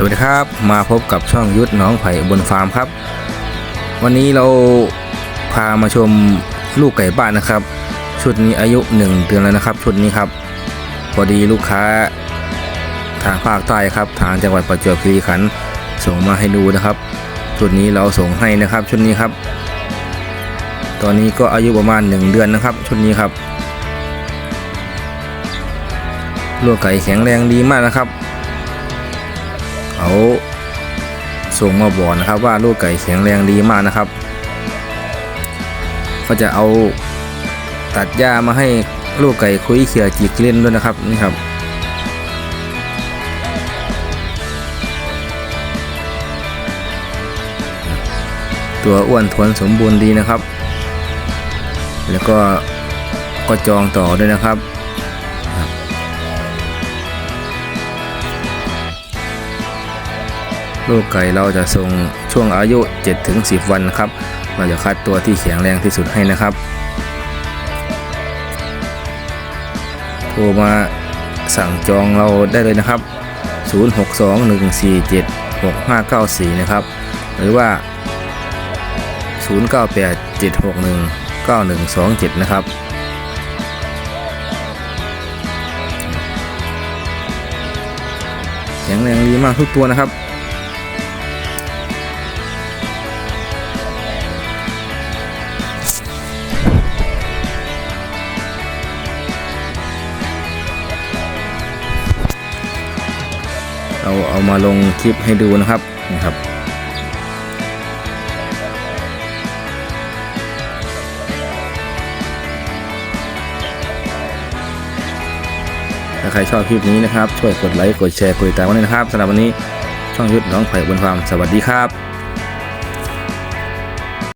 สวัสดีครับ มาพบกับช่องยุทธน้องไผ่บนฟาร์มครับ วันนี้เราพามาชมลูกไก่บ้านนะครับ ชุดนี้อายุ 1 เดือนแล้วนะครับ ชุดนี้ครับพอดีลูกค้าทางภาคใต้ครับ ทางจังหวัดประจวบคีรีขันธ์ส่งมาให้ดูนะครับ ชุดนี้เราส่งให้นะครับ ชุดนี้ครับ ตอนนี้ก็อายุประมาณ 1 เดือนนะครับ ชุดนี้ครับลูกไก่แข็งแรงดีมากนะครับ เขาส่งมาบอกนะครับว่าลูกไก่แข็งแรงดีมากนะครับก็จะเอาตัดหญ้ามาให้ลูกไก่คุยเขี่ยจิกเล่นด้วยนะครับนี่ครับตัวอ้วนทวนสมบูรณ์ดีนะครับ แล้วก็ก็จองต่อด้วยนะครับ ลูกไก่เราจะส่งช่วงอายุ 7-10 วันนะครับ เราจะคัดตัวที่แข็งแรงที่สุดให้นะครับ โทรมาสั่งจองเราได้เลยนะครับ 0621476594 นะครับ หรือว่า 0987619127 นะครับแข็งแรงดีมากทุกตัวนะครับ เอาเอามาลงคลิปให้ดูนะครับนะครับ ถ้าใครชอบคลิปนี้นะครับ ช่วยกดไลค์ กดแชร์ กดติดตามกันด้วยนะครับสำหรับวันนี้ช่องยุทธน้องไผ่บนความสวัสดีครับ